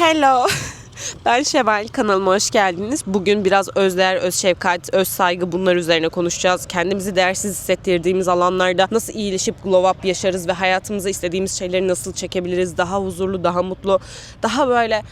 Hello. Ben Şevval, kanalıma hoş geldiniz. Bugün biraz özdeğer, öz şefkat, öz saygı bunlar üzerine konuşacağız. Kendimizi değersiz hissettirdiğimiz alanlarda nasıl iyileşip glow up yaşarız ve hayatımıza istediğimiz şeyleri nasıl çekebiliriz? Daha huzurlu, daha mutlu, daha böyle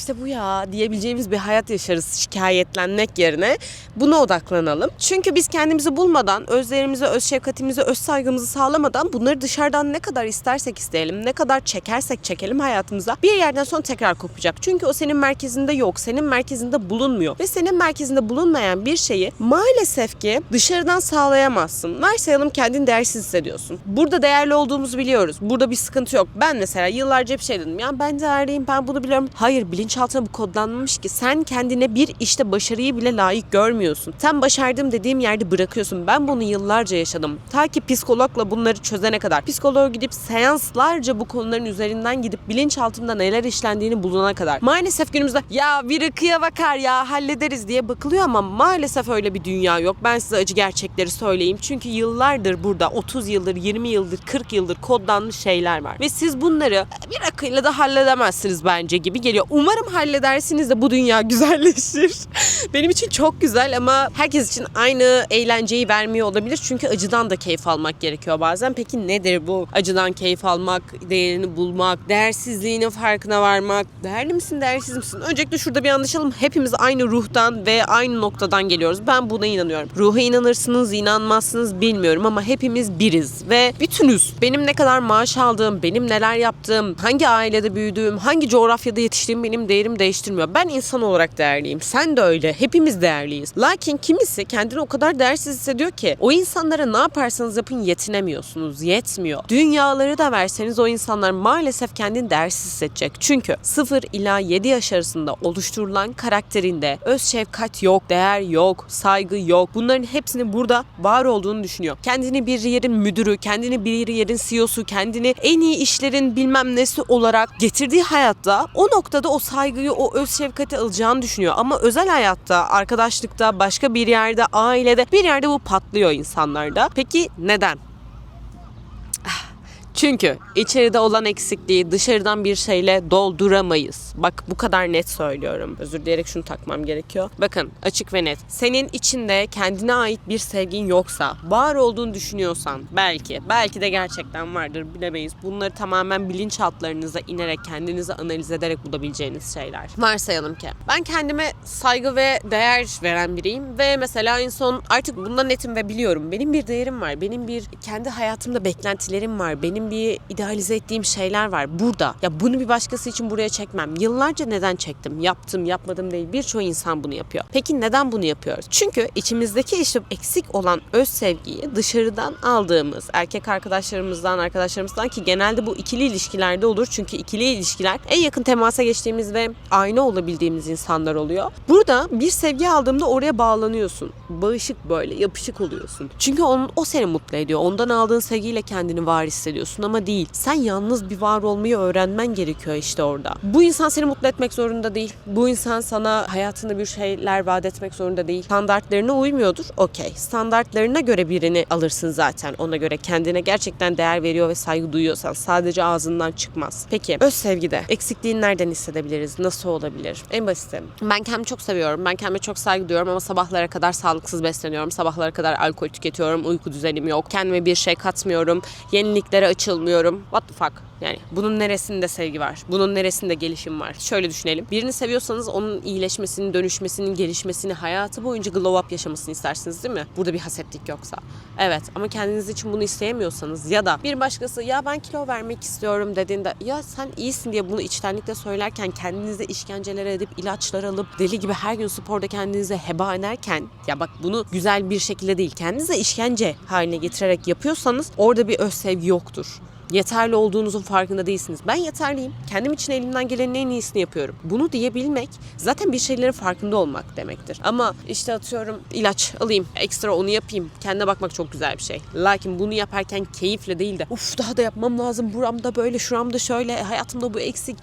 işte bu ya diyebileceğimiz bir hayat yaşarız şikayetlenmek yerine buna odaklanalım. Çünkü biz kendimizi bulmadan, özlerimizi, öz şefkatimizi, öz saygımızı sağlamadan bunları dışarıdan ne kadar istersek isteyelim, ne kadar çekersek çekelim hayatımıza bir yerden sonra tekrar kopacak. Çünkü o senin merkezinde yok, senin merkezinde bulunmuyor. Ve senin merkezinde bulunmayan bir şeyi maalesef ki dışarıdan sağlayamazsın. Varsayalım kendini değersiz hissediyorsun. Burada değerli olduğumuzu biliyoruz. Burada bir sıkıntı yok. Ben mesela yıllarca hep şey dedim. Ya ben değerliyim, ben bunu biliyorum. Hayır, bilinçaltına bu kodlanmamış ki. Sen kendine bir işte başarıyı bile layık görmüyorsun. Sen başardım dediğim yerde bırakıyorsun. Ben bunu yıllarca yaşadım. Ta ki psikologla bunları çözene kadar. Psikoloğa gidip seanslarca bu konuların üzerinden gidip bilinçaltında neler işlendiğini bulana kadar. Maalesef günümüzde ya bir ıkıya bakar ya hallederiz diye bakılıyor ama maalesef öyle bir dünya yok. Ben size acı gerçekleri söyleyeyim. Çünkü yıllardır burada 30 yıldır, 20 yıldır, 40 yıldır kodlanmış şeyler var. Ve siz bunları bir akıyla da halledemezsiniz bence gibi geliyor. Umarım halledersiniz de bu dünya güzelleşir. Benim için çok güzel ama herkes için aynı eğlenceyi vermiyor olabilir. Çünkü acıdan da keyif almak gerekiyor bazen. Peki nedir bu? Acıdan keyif almak, değerini bulmak, değersizliğinin farkına varmak. Değerli misin, değersiz misin? Öncelikle şurada bir anlaşalım. Hepimiz aynı ruhtan ve aynı noktadan geliyoruz. Ben buna inanıyorum. Ruha inanırsınız, inanmazsınız bilmiyorum ama hepimiz biriz ve bütünüz. Benim ne kadar maaş aldığım, benim neler yaptığım, hangi ailede büyüdüğüm, hangi coğrafyada yetiştiğim benim değerim değiştirmiyor. Ben insan olarak değerliyim. Sen de öyle. Hepimiz değerliyiz. Lakin kimisi kendini o kadar değersiz hissediyor ki o insanlara ne yaparsanız yapın yetinemiyorsunuz. Yetmiyor. Dünyaları da verseniz o insanlar maalesef kendini değersiz hissedecek. Çünkü 0 ila 7 yaş arasında oluşturulan karakterinde öz şefkat yok, değer yok, saygı yok. Bunların hepsinin burada var olduğunu düşünüyor. Kendini bir yerin müdürü, kendini bir yerin CEO'su, kendini en iyi işlerin bilmem nesi olarak getirdiği hayatta o noktada o saygıyı, o öz şefkati alacağını düşünüyor. Ama özel hayatta, arkadaşlıkta, başka bir yerde, ailede bir yerde bu patlıyor insanlarda. Peki neden? Çünkü içeride olan eksikliği dışarıdan bir şeyle dolduramayız. Bak bu kadar net söylüyorum. Özür dileyerek şunu takmam gerekiyor. Bakın açık ve net. Senin içinde kendine ait bir sevgin yoksa, var olduğunu düşünüyorsan belki, belki de gerçekten vardır bilemeyiz. Bunları tamamen bilinçaltlarınıza inerek, kendinizi analiz ederek bulabileceğiniz şeyler. Varsayalım ki ben kendime saygı ve değer veren biriyim ve mesela en son artık bundan netim ve biliyorum. Benim bir değerim var. Benim bir kendi hayatımda beklentilerim var. Benim bir idealize ettiğim şeyler var burada. Ya bunu bir başkası için buraya çekmem. Yıllarca neden çektim? Yaptım, yapmadım değil. Birçok insan bunu yapıyor. Peki neden bunu yapıyoruz? Çünkü içimizdeki işte eksik olan öz sevgiyi dışarıdan aldığımız erkek arkadaşlarımızdan, arkadaşlarımızdan ki genelde bu ikili ilişkilerde olur. Çünkü ikili ilişkiler en yakın temasa geçtiğimiz ve aynı olabildiğimiz insanlar oluyor. Burada bir sevgi aldığımda oraya bağlanıyorsun. Bağışık böyle, yapışık oluyorsun. Çünkü onun, o seni mutlu ediyor. Ondan aldığın sevgiyle kendini var hissediyorsun ama değil. Sen yalnız bir var olmayı öğrenmen gerekiyor işte orada. Bu insan seni mutlu etmek zorunda değil. Bu insan sana hayatında bir şeyler vaat etmek zorunda değil. Standartlarına uymuyordur. Okey. Standartlarına göre birini alırsın zaten. Ona göre kendine gerçekten değer veriyor ve saygı duyuyorsan sadece ağzından çıkmaz. Peki öz sevgide eksikliğini nereden hissedebiliriz? Nasıl olabilir? En basiti. Ben kendimi çok seviyorum. Ben kendime çok saygı duyuyorum ama sabahlara kadar sağlıksız besleniyorum. Sabahlara kadar alkol tüketiyorum. Uyku düzenim yok. Kendime bir şey katmıyorum. Yeniliklere açılmıyorum. What the fuck? Yani bunun neresinde sevgi var? Bunun neresinde gelişim var? Şöyle düşünelim. Birini seviyorsanız onun iyileşmesini, dönüşmesinin, gelişmesini, hayatı boyunca glow up yaşamasını istersiniz değil mi? Burada bir hasetlik yoksa. Evet ama kendiniz için bunu isteyemiyorsanız ya da bir başkası ya ben kilo vermek istiyorum dediğinde ya sen iyisin diye bunu içtenlikle söylerken kendinize işkenceler edip ilaçlar alıp deli gibi her gün sporda kendinize heba ederken ya bak bunu güzel bir şekilde değil kendinize işkence haline getirerek yapıyorsanız orada bir öz sevgi yoktur yeterli olduğunuzun farkında değilsiniz. Ben yeterliyim. Kendim için elimden gelenin en iyisini yapıyorum. Bunu diyebilmek zaten bir şeylerin farkında olmak demektir. Ama işte atıyorum ilaç alayım, ekstra onu yapayım. Kendine bakmak çok güzel bir şey. Lakin bunu yaparken keyifle değil de uf daha da yapmam lazım. Buramda böyle, şuramda şöyle, hayatımda bu eksik.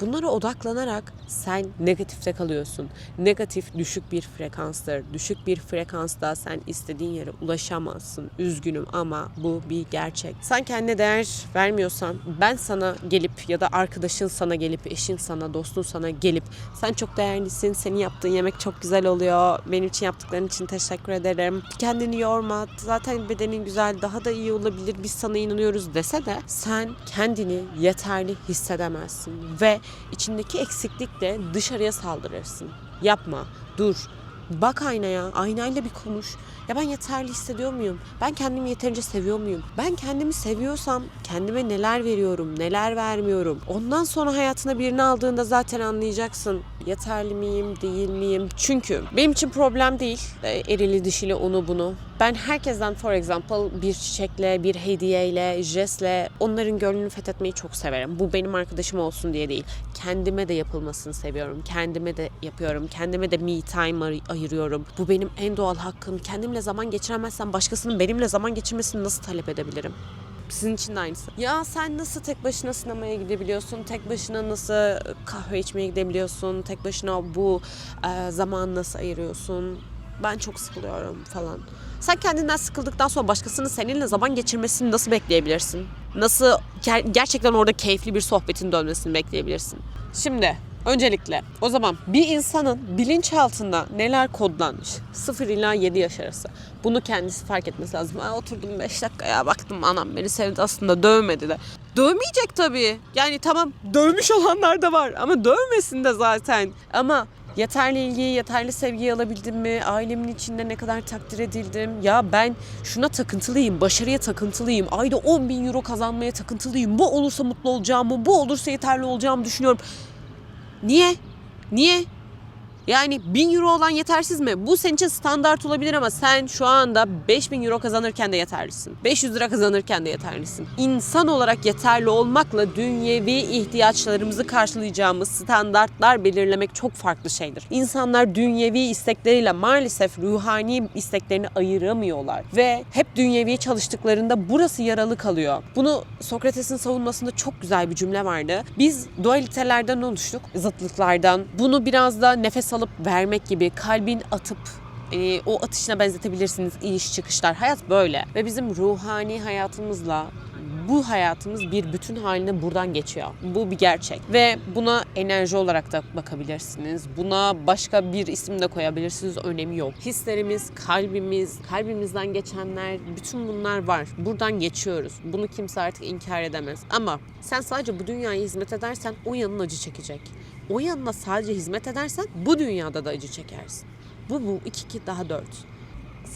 Bunlara odaklanarak sen negatifte kalıyorsun. Negatif düşük bir frekanstır. Düşük bir frekansta sen istediğin yere ulaşamazsın. Üzgünüm ama bu bir gerçek. Sen kendine değer vermiyorsan ben sana gelip ya da arkadaşın sana gelip, eşin sana, dostun sana gelip sen çok değerlisin, senin yaptığın yemek çok güzel oluyor, benim için yaptıkların için teşekkür ederim. Kendini yorma, zaten bedenin güzel, daha da iyi olabilir, biz sana inanıyoruz dese de sen kendini yeterli hissedemezsin ve içindeki eksiklikle dışarıya saldırırsın. Yapma, dur, Bak aynaya, aynayla bir konuş. Ya ben yeterli hissediyor muyum? Ben kendimi yeterince seviyor muyum? Ben kendimi seviyorsam kendime neler veriyorum, neler vermiyorum? Ondan sonra hayatına birini aldığında zaten anlayacaksın. Yeterli miyim, değil miyim? Çünkü benim için problem değil. e, Erili dişili onu bunu. Ben herkesten for example bir çiçekle, bir hediyeyle, jestle onların gönlünü fethetmeyi çok severim. Bu benim arkadaşım olsun diye değil. Kendime de yapılmasını seviyorum. Kendime de yapıyorum. Kendime de me time ay- ayırıyorum. Bu benim en doğal hakkım. Kendimle zaman geçiremezsem başkasının benimle zaman geçirmesini nasıl talep edebilirim? Sizin için de aynısı. Ya sen nasıl tek başına sinemaya gidebiliyorsun? Tek başına nasıl kahve içmeye gidebiliyorsun? Tek başına bu e, zaman nasıl ayırıyorsun? Ben çok sıkılıyorum falan. Sen kendinden sıkıldıktan sonra başkasının seninle zaman geçirmesini nasıl bekleyebilirsin? Nasıl ger- gerçekten orada keyifli bir sohbetin dönmesini bekleyebilirsin? Şimdi öncelikle o zaman bir insanın bilinçaltında neler kodlanmış? 0 ila 7 yaş arası. Bunu kendisi fark etmesi lazım. Ben oturdum 5 dakikaya baktım anam beni sevdi aslında dövmedi de. Dövmeyecek tabii. Yani tamam dövmüş olanlar da var ama dövmesin de zaten. Ama yeterli ilgiyi, yeterli sevgiyi alabildim mi? Ailemin içinde ne kadar takdir edildim? Ya ben şuna takıntılıyım, başarıya takıntılıyım. Ayda 10 bin euro kazanmaya takıntılıyım. Bu olursa mutlu olacağımı, bu olursa yeterli olacağımı düşünüyorum. Niye? Niye? Yani 1000 euro olan yetersiz mi? Bu senin için standart olabilir ama sen şu anda 5000 euro kazanırken de yeterlisin. 500 lira kazanırken de yeterlisin. İnsan olarak yeterli olmakla dünyevi ihtiyaçlarımızı karşılayacağımız standartlar belirlemek çok farklı şeydir. İnsanlar dünyevi istekleriyle maalesef ruhani isteklerini ayıramıyorlar ve hep dünyevi çalıştıklarında burası yaralı kalıyor. Bunu Sokrates'in savunmasında çok güzel bir cümle vardı. Biz dualitelerden oluştuk, zıtlıklardan. Bunu biraz da nefes alıp vermek gibi kalbin atıp e, o atışına benzetebilirsiniz iniş çıkışlar. Hayat böyle ve bizim ruhani hayatımızla bu hayatımız bir bütün haline buradan geçiyor. Bu bir gerçek. Ve buna enerji olarak da bakabilirsiniz. Buna başka bir isim de koyabilirsiniz. Önemi yok. Hislerimiz, kalbimiz, kalbimizden geçenler, bütün bunlar var. Buradan geçiyoruz. Bunu kimse artık inkar edemez. Ama sen sadece bu dünyaya hizmet edersen o yanın acı çekecek. O yanına sadece hizmet edersen bu dünyada da acı çekersin. Bu bu 2 2 daha 4.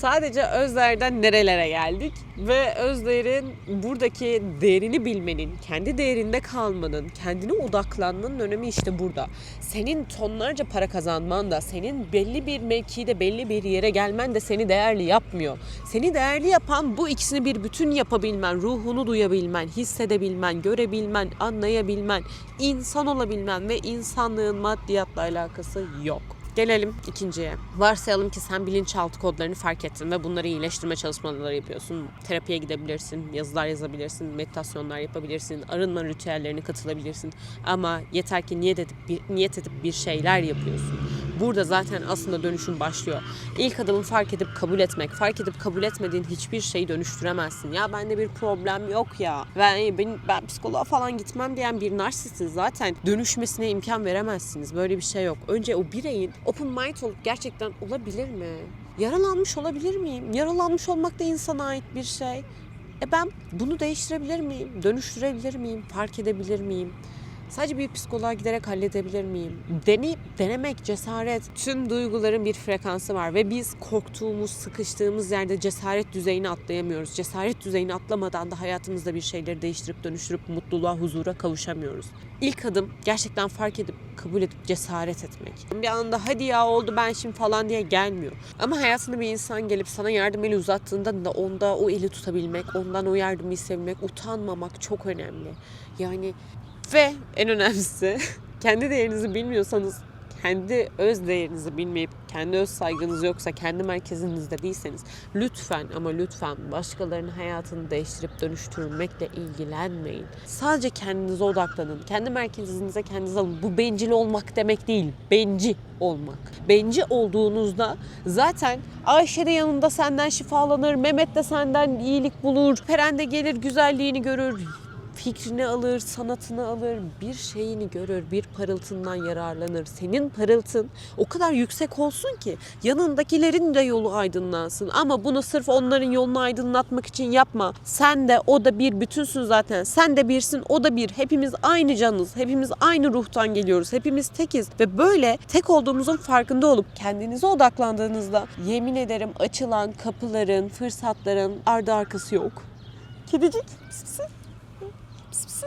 Sadece Özler'den nerelere geldik ve Özler'in buradaki değerini bilmenin, kendi değerinde kalmanın, kendine odaklanmanın önemi işte burada. Senin tonlarca para kazanman da, senin belli bir mevkide, belli bir yere gelmen de seni değerli yapmıyor. Seni değerli yapan bu ikisini bir bütün yapabilmen, ruhunu duyabilmen, hissedebilmen, görebilmen, anlayabilmen, insan olabilmen ve insanlığın maddiyatla alakası yok. Gelelim ikinciye. Varsayalım ki sen bilinçaltı kodlarını fark ettin ve bunları iyileştirme çalışmaları yapıyorsun. Terapiye gidebilirsin, yazılar yazabilirsin, meditasyonlar yapabilirsin, arınma ritüellerine katılabilirsin. Ama yeter ki niyet edip bir, niyet edip bir şeyler yapıyorsun. Burada zaten aslında dönüşüm başlıyor. İlk adımı fark edip kabul etmek. Fark edip kabul etmediğin hiçbir şeyi dönüştüremezsin. Ya bende bir problem yok ya. Ben, ben, ben psikoloğa falan gitmem diyen bir narsistsiniz zaten. Dönüşmesine imkan veremezsiniz. Böyle bir şey yok. Önce o bireyin open mind olup gerçekten olabilir mi? Yaralanmış olabilir miyim? Yaralanmış olmak da insana ait bir şey. E ben bunu değiştirebilir miyim? Dönüştürebilir miyim? Fark edebilir miyim? Sadece bir psikoloğa giderek halledebilir miyim? Deneyip denemek, cesaret. Tüm duyguların bir frekansı var ve biz korktuğumuz, sıkıştığımız yerde cesaret düzeyini atlayamıyoruz. Cesaret düzeyini atlamadan da hayatımızda bir şeyleri değiştirip dönüştürüp mutluluğa, huzura kavuşamıyoruz. İlk adım gerçekten fark edip, kabul edip cesaret etmek. Bir anda hadi ya oldu ben şimdi falan diye gelmiyor. Ama hayatında bir insan gelip sana yardım eli uzattığında da onda o eli tutabilmek, ondan o yardımı istebilmek, utanmamak çok önemli. Yani ve en önemlisi kendi değerinizi bilmiyorsanız kendi öz değerinizi bilmeyip kendi öz saygınız yoksa kendi merkezinizde değilseniz lütfen ama lütfen başkalarının hayatını değiştirip dönüştürmekle ilgilenmeyin. Sadece kendinize odaklanın. Kendi merkezinize kendiniz alın. Bu bencil olmak demek değil. Benci olmak. Benci olduğunuzda zaten Ayşe de yanında senden şifalanır, Mehmet de senden iyilik bulur, Peren de gelir güzelliğini görür, fikrini alır, sanatını alır, bir şeyini görür, bir parıltından yararlanır. Senin parıltın o kadar yüksek olsun ki yanındakilerin de yolu aydınlansın. Ama bunu sırf onların yolunu aydınlatmak için yapma. Sen de o da bir bütünsün zaten. Sen de birsin, o da bir. Hepimiz aynı canız. Hepimiz aynı ruhtan geliyoruz. Hepimiz tekiz ve böyle tek olduğumuzun farkında olup kendinize odaklandığınızda yemin ederim açılan kapıların, fırsatların ardı arkası yok. Kedicik. Pis. Pis pisi.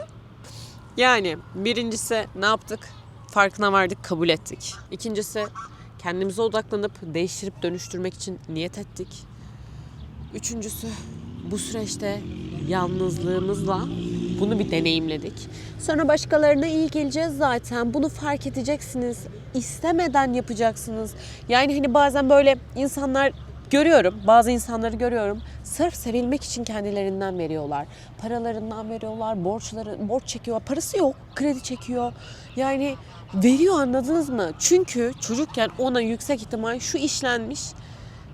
Yani birincisi ne yaptık? Farkına vardık, kabul ettik. İkincisi kendimize odaklanıp değiştirip dönüştürmek için niyet ettik. Üçüncüsü bu süreçte yalnızlığımızla bunu bir deneyimledik. Sonra başkalarına iyi geleceğiz zaten. Bunu fark edeceksiniz. İstemeden yapacaksınız. Yani hani bazen böyle insanlar görüyorum. Bazı insanları görüyorum. Sırf sevilmek için kendilerinden veriyorlar. Paralarından veriyorlar, borçları borç çekiyor. Parası yok, kredi çekiyor. Yani veriyor anladınız mı? Çünkü çocukken ona yüksek ihtimal şu işlenmiş.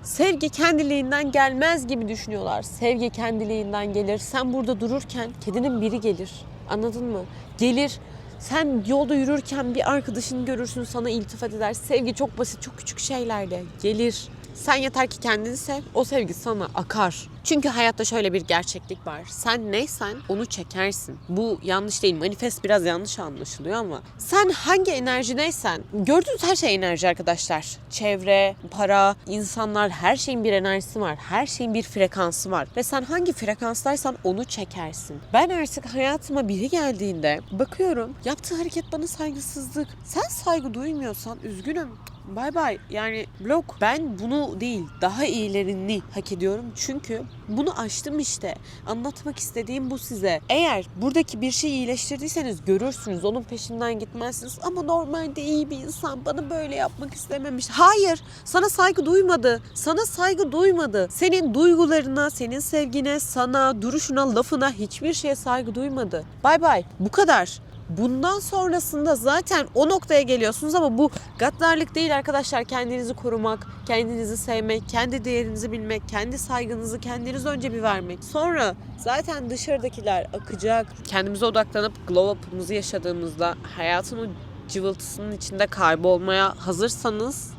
Sevgi kendiliğinden gelmez gibi düşünüyorlar. Sevgi kendiliğinden gelir. Sen burada dururken kedinin biri gelir. Anladın mı? Gelir. Sen yolda yürürken bir arkadaşını görürsün sana iltifat eder. Sevgi çok basit, çok küçük şeylerle gelir. Sen yeter ki kendini sev, o sevgi sana akar. Çünkü hayatta şöyle bir gerçeklik var. Sen neysen onu çekersin. Bu yanlış değil. Manifest biraz yanlış anlaşılıyor ama sen hangi enerjideysen gördüğünüz her şey enerji arkadaşlar. Çevre, para, insanlar her şeyin bir enerjisi var. Her şeyin bir frekansı var. Ve sen hangi frekanstaysan onu çekersin. Ben artık hayatıma biri geldiğinde bakıyorum yaptığı hareket bana saygısızlık. Sen saygı duymuyorsan üzgünüm. Bay bay. Yani blok. Ben bunu değil, daha iyilerini hak ediyorum. Çünkü bunu aştım işte. Anlatmak istediğim bu size. Eğer buradaki bir şeyi iyileştirdiyseniz görürsünüz. Onun peşinden gitmezsiniz. Ama normalde iyi bir insan bana böyle yapmak istememiş. Hayır. Sana saygı duymadı. Sana saygı duymadı. Senin duygularına, senin sevgine, sana, duruşuna, lafına hiçbir şeye saygı duymadı. Bay bay. Bu kadar. Bundan sonrasında zaten o noktaya geliyorsunuz ama bu gaddarlık değil arkadaşlar. Kendinizi korumak, kendinizi sevmek, kendi değerinizi bilmek, kendi saygınızı kendiniz önce bir vermek. Sonra zaten dışarıdakiler akacak. Kendimize odaklanıp glow up'ımızı yaşadığımızda hayatın o cıvıltısının içinde kaybolmaya hazırsanız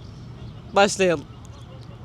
başlayalım.